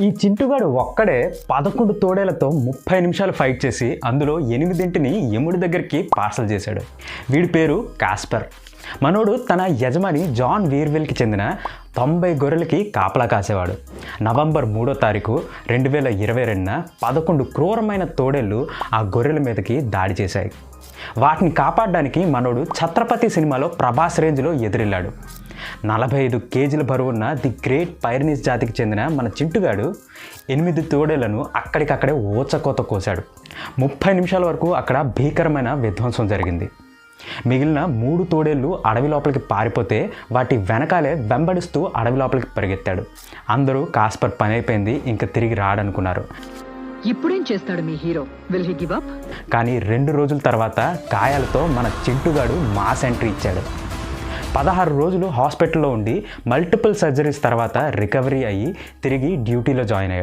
ఈ చింటుగాడు ఒక్కడే పదకొండు తోడేలతో ముప్పై నిమిషాలు ఫైట్ చేసి అందులో ఎనిమిదింటిని యముడి దగ్గరికి పార్సల్ చేశాడు. వీడి పేరు కాస్పర్. మనోడు తన యజమాని జాన్ వీర్వెల్కి చెందిన తొంభై గొర్రెలకి కాపలా కాసేవాడు. నవంబర్ మూడో తారీఖు రెండు వేల ఇరవై రెండున పదకొండు క్రూరమైన తోడేళ్ళు ఆ గొర్రెల మీదకి దాడి చేశాయి. వాటిని కాపాడడానికి మనోడు ఛత్రపతి సినిమాలో ప్రభాస్ రేంజ్లో ఎదురెళ్ళాడు. నలభై ఐదు కేజీల బరువున్న ది గ్రేట్ పైరనీస్ జాతికి చెందిన మన చింటుగాడు ఎనిమిది తోడేళ్ళను అక్కడికక్కడే ఊచకోత కోశాడు. ముప్పై నిమిషాల వరకు అక్కడ భీకరమైన విధ్వంసం జరిగింది. మిగిలిన మూడు తోడేళ్ళు అడవి లోపలికి పారిపోతే వాటి వెనకాలే వెంబడిస్తూ అడవి లోపలికి పరిగెత్తాడు. అందరూ కాస్పర్ పని అయిపోయింది ఇంకా తిరిగి రాడనుకున్నారు. ఇప్పుడేం చేస్తాడు మీ hero? Will he give up? కానీ రెండు రోజుల తర్వాత గాయాలతో మన చింటుగాడు మాస్ ఎంట్రీ ఇచ్చాడు. పదహారు రోజులు హాస్పిటల్లో ఉండి మల్టిపుల్ సర్జరీస్ తర్వాత రికవరీ అయ్యి తిరిగి డ్యూటీలో జాయిన్ అయ్యాడు.